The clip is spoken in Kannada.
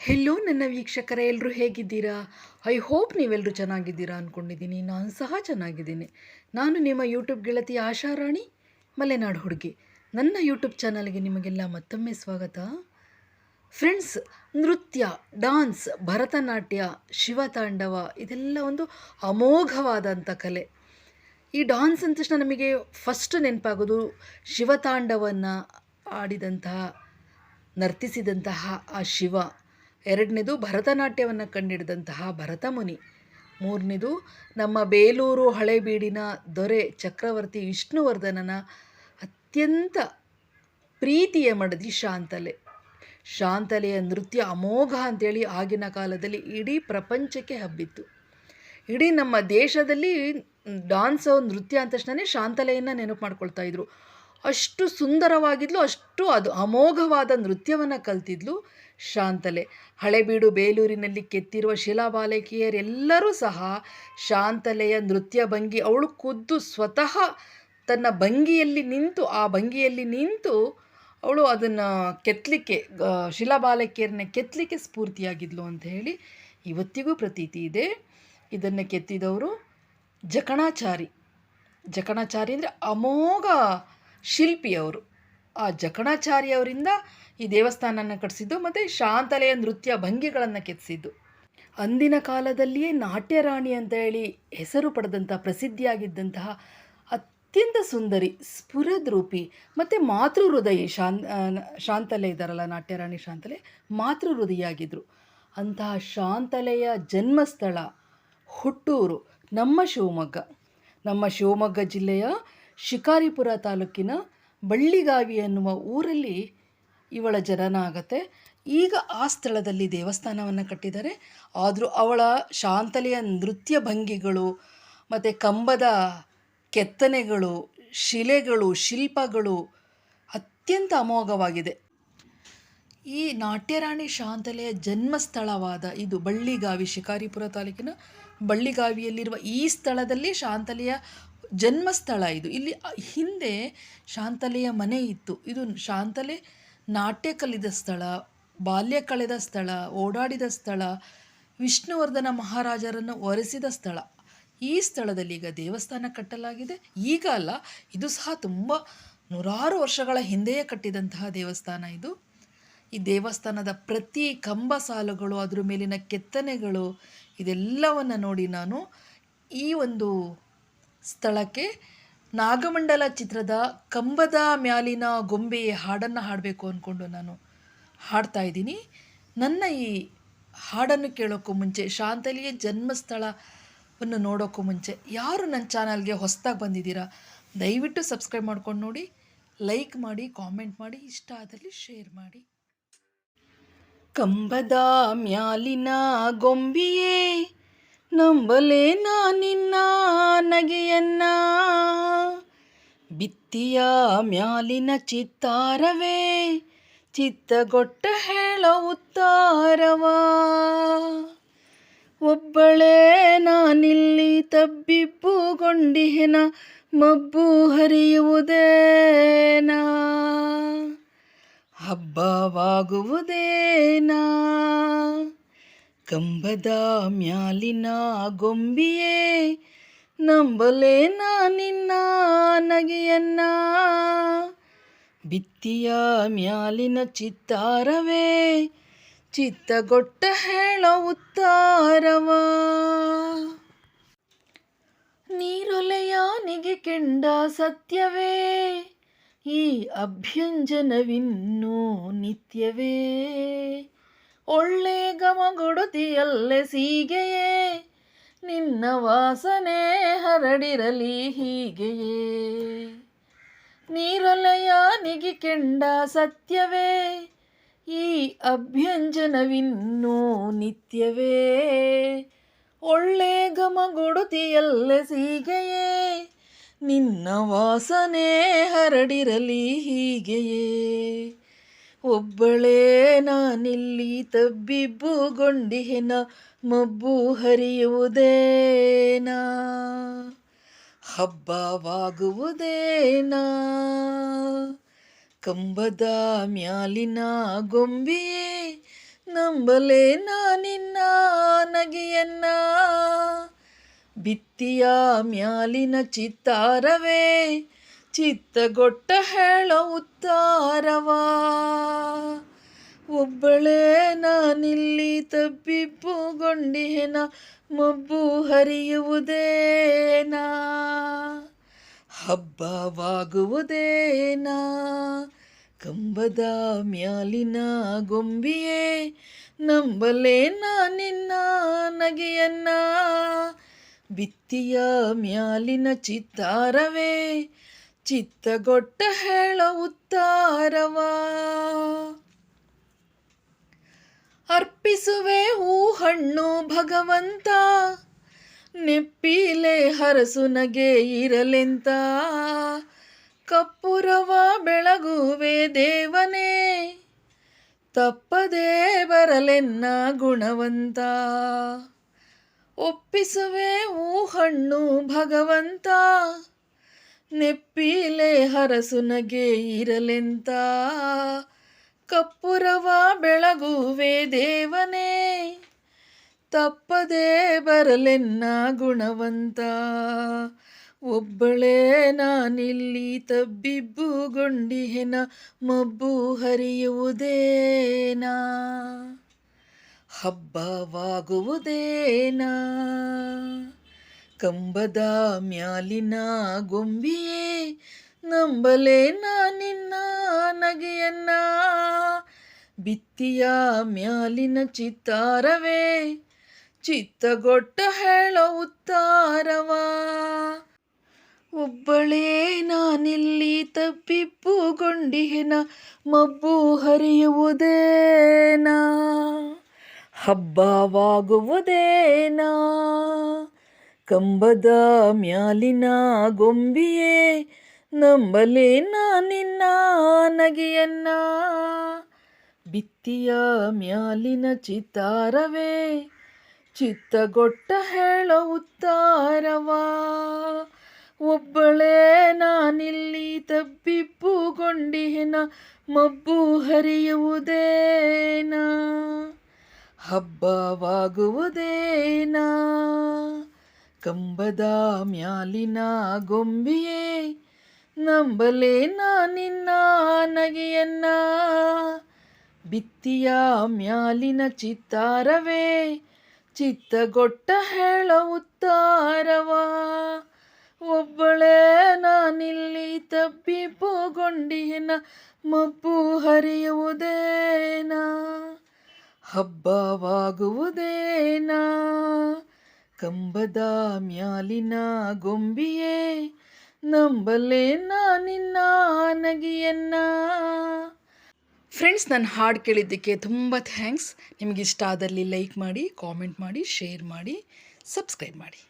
ಹೆಲೋ ನನ್ನ ವೀಕ್ಷಕರ ಎಲ್ಲರೂ ಹೇಗಿದ್ದೀರಾ? ಐ ಹೋಪ್ ನೀವೆಲ್ಲರೂ ಚೆನ್ನಾಗಿದ್ದೀರಾ ಅಂದ್ಕೊಂಡಿದ್ದೀನಿ ನಾನು ಸಹ ಚೆನ್ನಾಗಿದ್ದೀನಿ. ನಾನು ನಿಮ್ಮ ಯೂಟ್ಯೂಬ್ ಗೆಳತಿ ಆಶಾರಾಣಿ ಮಲೆನಾಡು ಹುಡುಗಿ. ನನ್ನ ಯೂಟ್ಯೂಬ್ ಚಾನಲ್ಗೆ ನಿಮಗೆಲ್ಲ ಮತ್ತೊಮ್ಮೆ ಸ್ವಾಗತ. ಫ್ರೆಂಡ್ಸ್ ನೃತ್ಯ ಡಾನ್ಸ್ ಭರತನಾಟ್ಯ ಶಿವತಾಂಡವ ಇದೆಲ್ಲ ಒಂದು ಅಮೋಘವಾದಂಥ ಕಲೆ. ಈ ಡಾನ್ಸ್ ಅಂದ ತಕ್ಷಣ ನಮಗೆ ಫಸ್ಟ್ ನೆನಪಾಗೋದು ಶಿವತಾಂಡವನ್ನು ಆಡಿದಂತಹ, ನರ್ತಿಸಿದಂತಹ ಆ ಶಿವ. ಎರಡನೇದು ಭರತನಾಟ್ಯವನ್ನು ಕಂಡಿಡಿದಂತಹ ಭರತಮುನಿ. ಮೂರನೇದು ನಮ್ಮ ಬೇಲೂರು ಹಳೆಬೀಡಿನ ದೊರೆ ಚಕ್ರವರ್ತಿ ವಿಷ್ಣುವರ್ಧನನ ಅತ್ಯಂತ ಪ್ರೀತಿಯ ಮಡದಿ ಶಾಂತಲೆ. ಶಾಂತಲೆಯ ನೃತ್ಯ ಅಮೋಘ ಅಂತೇಳಿ ಆಗಿನ ಕಾಲದಲ್ಲಿ ಇಡೀ ಪ್ರಪಂಚಕ್ಕೆ ಹಬ್ಬಿತ್ತು. ಇಡೀ ನಮ್ಮ ದೇಶದಲ್ಲಿ ಡಾನ್ಸ್, ನೃತ್ಯ ಅಂದ ತಕ್ಷಣ ಶಾಂತಲೆಯನ್ನು ನೆನಪು ಮಾಡ್ಕೊಳ್ತಾ ಇದ್ರು. ಅಷ್ಟು ಸುಂದರವಾಗಿದ್ಲು, ಅಷ್ಟು ಅದು ಅಮೋಘವಾದ ನೃತ್ಯವನ್ನು ಕಲ್ತಿದ್ಲು. ಶಾಂತಲೆ. ಹಳೆಬೀಡು ಬೇಲೂರಿನಲ್ಲಿ ಕೆತ್ತಿರುವ ಶಿಲಾಬಾಲಕಿಯರೆಲ್ಲರೂ ಸಹ ಶಾಂತಲೆಯ ನೃತ್ಯ ಭಂಗಿ. ಅವಳು ಖುದ್ದು ಸ್ವತಃ ತನ್ನ ಭಂಗಿಯಲ್ಲಿ ನಿಂತು, ಆ ಭಂಗಿಯಲ್ಲಿ ನಿಂತು ಅವಳು ಅದನ್ನು ಕೆತ್ತಲಿಕ್ಕೆ ಶಿಲಾಬಾಲಕಿಯರನ್ನ ಕೆತ್ತಲಿಕ್ಕೆ ಸ್ಫೂರ್ತಿಯಾಗಿದ್ಲು ಅಂತ ಹೇಳಿ ಇವತ್ತಿಗೂ ಪ್ರತೀತಿ ಇದೆ. ಇದನ್ನು ಕೆತ್ತಿದವರು ಜಕಣಾಚಾರಿ. ಜಕಣಾಚಾರಿ ಅಂದರೆ ಅಮೋಘ ಶಿಲ್ಪಿ ಅವರು ಆ ಜಕಣಾಚಾರ್ಯವರಿಂದ ಈ ದೇವಸ್ಥಾನನ ಕಟ್ಟಿಸಿದ್ದು ಮತ್ತು ಶಾಂತಲೆಯ ನೃತ್ಯ ಭಂಗಿಗಳನ್ನು ಕೆತ್ತಿಸಿದ್ದು ಅಂದಿನ ಕಾಲದಲ್ಲಿಯೇ ನಾಟ್ಯರಾಣಿ ಅಂತ ಹೇಳಿ ಹೆಸರು ಪಡೆದಂಥ ಪ್ರಸಿದ್ಧಿಯಾಗಿದ್ದಂತಹ ಅತ್ಯಂತ ಸುಂದರಿ, ಸ್ಫುರದ್ರೂಪಿ ಮತ್ತು ಮಾತೃ ಹೃದಯಿ ಶಾನ್ ಶಾಂತಲೆ ಇದ್ದಾರಲ್ಲ ನಾಟ್ಯರಾಣಿ ಶಾಂತಲೆ ಮಾತೃ ಹೃದಯಾಗಿದ್ದರು ಅಂತಹ ಶಾಂತಲೆಯ ಜನ್ಮಸ್ಥಳ ಹುಟ್ಟೂರು, ನಮ್ಮ ಶಿವಮೊಗ್ಗ. ನಮ್ಮ ಶಿವಮೊಗ್ಗ ಜಿಲ್ಲೆಯ ಶಿಕಾರಿಪುರ ತಾಲೂಕಿನ ಬಳ್ಳಿಗಾವಿ ಎನ್ನುವ ಊರಲ್ಲಿ ಇವಳ ಜನನ ಆಗತ್ತೆ ಈಗ ಆ ಸ್ಥಳದಲ್ಲಿ ದೇವಸ್ಥಾನವನ್ನು ಕಟ್ಟಿದ್ದಾರೆ. ಆದರೂ ಅವಳ ಶಾಂತಲೆಯ ನೃತ್ಯ ಭಂಗಿಗಳು, ಮತ್ತು ಕಂಬದ ಕೆತ್ತನೆಗಳು, ಶಿಲೆಗಳು, ಶಿಲ್ಪಗಳು ಅತ್ಯಂತ ಅಮೋಘವಾಗಿದೆ. ಈ ನಾಟ್ಯರಾಣಿ ಶಾಂತಲೆಯ ಜನ್ಮಸ್ಥಳವಾದ ಇದು ಬಳ್ಳಿಗಾವಿ ಶಿಕಾರಿಪುರ ತಾಲೂಕಿನ ಬಳ್ಳಿಗಾವಿಯಲ್ಲಿರುವ ಈ ಸ್ಥಳದಲ್ಲಿ ಶಾಂತಲೆಯ ಜನ್ಮಸ್ಥಳ ಇದು. ಇಲ್ಲಿ ಹಿಂದೆ ಶಾಂತಲೆಯ ಮನೆ ಇತ್ತು. ಇದು ಶಾಂತಲೆ ನಾಟ್ಯ ಕಲಿದ ಸ್ಥಳ, ಬಾಲ್ಯ ಕಳೆದ ಸ್ಥಳ, ಓಡಾಡಿದ ಸ್ಥಳ, ವಿಷ್ಣುವರ್ಧನ ಮಹಾರಾಜರನ್ನು ಒರೆಸಿದ ಸ್ಥಳ. ಈ ಸ್ಥಳದಲ್ಲಿ ಈಗ ದೇವಸ್ಥಾನ ಕಟ್ಟಲಾಗಿದೆ. ಈಗ ಅಲ್ಲ, ಇದು ಸಹ ತುಂಬ ನೂರಾರು ವರ್ಷಗಳ ಹಿಂದೆಯೇ ಕಟ್ಟಿದಂತಹ ದೇವಸ್ಥಾನ ಇದು. ಈ ದೇವಸ್ಥಾನದ ಪ್ರತಿ ಕಂಬ ಸಾಲುಗಳು, ಅದರ ಮೇಲಿನ ಕೆತ್ತನೆಗಳು, ಇದೆಲ್ಲವನ್ನು ನೋಡಿ ನಾನು ಈ ಒಂದು ಸ್ಥಳಕ್ಕೆ ನಾಗಮಂಡಲ ಚಿತ್ರದ ಕಂಬದ ಮ್ಯಾಲಿನ ಗೊಂಬೆ ಹಾಡನ್ನು ಹಾಡಬೇಕು ಅಂದ್ಕೊಂಡು ನಾನು ಹಾಡ್ತಾ ಇದ್ದೀನಿ. ನನ್ನ ಈ ಹಾಡನ್ನು ಕೇಳೋಕ್ಕೂ ಮುಂಚೆ, ಶಾಂತಲಿಯ ಜನ್ಮಸ್ಥಳವನ್ನು ನೋಡೋಕ್ಕೂ ಮುಂಚೆ ಯಾರು ನನ್ನ ಚಾನಲ್ಗೆ ಹೊಸದಾಗಿ ಬಂದಿದ್ದೀರಾ, ದಯವಿಟ್ಟು ಸಬ್ಸ್ಕ್ರೈಬ್ ಮಾಡ್ಕೊಂಡು ನೋಡಿ, ಲೈಕ್ ಮಾಡಿ, ಕಾಮೆಂಟ್ ಮಾಡಿ, ಇಷ್ಟ ಆದಲ್ಲಿ ಶೇರ್ ಮಾಡಿ. ಕಂಬದ ಮ್ಯಾಲಿನ ಗೊಂಬಿಯೇ ನಂಬಲೇ ನಿನ್ನ ನಗೆಯನ್ನ. ಬಿತ್ತಿಯ ಮ್ಯಾಲಿನ ಚಿತ್ತಾರವೇ, ಚಿತ್ತಗೊಟ್ಟ ಹೇಳ ಉತ್ತಾರವ. ಒಬ್ಬಳೇ ನಾನಿಲ್ಲಿ ತಬ್ಬಿಬ್ಬುಗೊಂಡಿಹೆನ, ಮಬ್ಬು ಹರಿಯುವುದೇನಾ. ಹಬ್ಬವಾಗುವುದೇನಾ. ಕಂಬದ ಮ್ಯಾಲಿನ ಗೊಂಬಿಯೇ ನಂಬಲೇನ ನಿನ್ನ ನಗೆಯನ್ನ. ಬಿತ್ತಿಯ ಮ್ಯಾಲಿನ ಚಿತ್ತಾರವೇ, ಚಿತ್ತಗೊಟ್ಟ ಹೇಳೋ ಉತ್ತಾರವ. ನೀರೊಲೆಯಾನಿಗೆ ಕೆಂಡ ಸತ್ಯವೇ, ಈ ಅಭ್ಯಂಜನವಿನ್ನೂ ನಿತ್ಯವೇ. ಒಳ್ಳೆ ಗಮಗೊಡುತಿಯಲ್ಲೇ ಸೀಗೆಯೇ? ನಿನ್ನ ವಾಸನೆ ಹರಡಿರಲಿ ಹೀಗೆಯೇ? ನೀರೊಲೆಯಾನಿಗೆ ಕೆಂಡ ಸತ್ಯವೇ? ಈ ಅಭ್ಯಂಜನವಿನ್ನೂ ನಿತ್ಯವೇ? ಒಳ್ಳೆ ಗಮಗೊಡುತಿಯಲ್ಲೇ ಸೀಗೆಯೇ? ನಿನ್ನ ವಾಸನೆ ಹರಡಿರಲಿ ಹೀಗೆಯೇ? ಒಬ್ಬಳೇ ನಾನಿಲ್ಲಿ ತಬ್ಬಿಬ್ಬುಗೊಂಡಿಹೆನ, ಮಬ್ಬು ಹರಿಯುವುದೇನಾ? ಹಬ್ಬವಾಗುವುದೇನಾ? ಕಂಬದ ಮ್ಯಾಲಿನ ಗೊಂಬೆಯೇ, ನಂಬಲೆ ನಾನಿನ್ನ ನಗೆಯನ್ನ. ಬಿತ್ತಿಯ ಮ್ಯಾಲಿನ ಚಿತ್ತಾರವೇ ಚಿತ್ತಗೊಟ್ಟ ಹೇಳ ಉತ್ತಾರವ. ಒಬ್ಬಳೇ ನಾನಿಲ್ಲಿ ತಬ್ಬಿಬ್ಬುಗೊಂಡಿಹೆನ, ಮಬ್ಬು ಹರಿಯುವುದೇನಾ. ಹಬ್ಬವಾಗುವುದೇನಾ. ಕಂಬದ ಮ್ಯಾಲಿನ ಗೊಂಬಿಯೇ, ನಂಬಲೇ ನಿನ್ನ ನಗೆಯನ್ನ. ಬಿತ್ತಿಯ ಮ್ಯಾಲಿನ ಚಿತ್ತಾರವೇ ಚಿತ್ತಗೊಟ್ಟ ಹೇಳ ಉತ್ತಾರವ. ಅರ್ಪಿಸುವೆ ಹೂ ಹಣ್ಣು ಭಗವಂತ, ನೆಪ್ಪಿಲೆ ಹರಸು ನಗೆ ಇರಲೆಂತ. ಕಪ್ಪುರವ ಬೆಳಗುವೆ ದೇವನೇ, ತಪ್ಪದೇ ಬರಲೆನ್ನ ಗುಣವಂತ. ಒಪ್ಪಿಸುವೆ ಹೂ ಹಣ್ಣು ಭಗವಂತ ನೆಪ್ಪಿಲೆ ಹರಸು ನಗೆ ಇರಲೆಂತ. ಕಪ್ಪುರವ ಬೆಳಗುವೆ ದೇವನೇ, ತಪ್ಪದೇ ಬರಲೆನ್ನ ಗುಣವಂತ. ಒಬ್ಬಳೇ ನಾನಿಲ್ಲಿ ತಬ್ಬಿಬ್ಬುಗೊಂಡಿಹೆನ, ಮಬ್ಬು ಹರಿಯುವುದೇನಾ. ಹಬ್ಬವಾಗುವುದೇನಾ. ಕಂಬದ ಮ್ಯಾಲಿನ ಗೊಂಬಿಯೇ, ನಂಬಲೆ ನಿನ್ನ ನಗೆಯನ್ನ. ಬಿತ್ತಿಯ ಮ್ಯಾಲಿನ ಚಿತ್ತಾರವೇ, ಚಿತ್ತಗೊಟ್ಟ ಹೇಳ ಉತ್ತಾರವ. ಒಬ್ಬಳೇ ನಾನಿಲ್ಲಿ ತಬ್ಬಿಬ್ಬುಗೊಂಡಿಹೆನ ಮಬ್ಬು ಹರಿಯುವುದೇನಾ? ಹಬ್ಬವಾಗುವುದೇನಾ? ಕಂಬದ ಮ್ಯಾಲಿನ ಗೊಂಬಿಯೇ, ನಂಬಲೇ ನಿನ್ನ ನಗೆಯನ್ನ. ಬಿತ್ತಿಯ ಮ್ಯಾಲಿನ ಚಿತ್ತಾರವೇ, ಚಿತ್ತಗೊಟ್ಟ ಹೇಳ ಉತ್ತಾರವಾ. ಒಬ್ಬಳೇ ನಾನಿಲ್ಲಿ ತಬ್ಬಿಬ್ಬುಗೊಂಡಿಹೆನ, ಮಬ್ಬು ಹರಿಯುವುದೇನಾ? ಹಬ್ಬವಾಗುವುದೇನಾ? ಕಂಬದ ಮ್ಯಾಲಿನ ಗೊಂಬಿಯೇ, ನಂಬಲೆ ನಿನ್ನ ನಗೆಯನ್ನ. ಬಿತ್ತಿಯ ಮ್ಯಾಲಿನ ಚಿತ್ತಾರವೇ, ಚಿತ್ತಗೊಟ್ಟ ಹೇಳ ಉತ್ತಾರವಾ. ಒಬ್ಬಳೇ ನಾನಿಲ್ಲಿ ತಬ್ಬಿಬ್ಬುಗೊಂಡಿಹೆನ ಮಬ್ಬು ಹರಿಯುವುದೇನಾ, ಹಬ್ಬವಾಗುವುದೇನಾ. ಕಂಬದ ಮ್ಯಾಲಿನ ಗೊಂಬಿಯೇ, ನಂಬಲೆ ನಿನ್ನ ನಗಿಯನ್ನ. ಫ್ರೆಂಡ್ಸ್ ನನ್ನ ಹಾಡು ಕೇಳಿದ್ದಕ್ಕೆ ತುಂಬ ಥ್ಯಾಂಕ್ಸ್ ನಿಮಗಿಷ್ಟ ಆದಲ್ಲಿ ಲೈಕ್ ಮಾಡಿ ಕಾಮೆಂಟ್ ಮಾಡಿ ಶೇರ್ ಮಾಡಿ ಸಬ್ಸ್ಕ್ರೈಬ್ ಮಾಡಿ.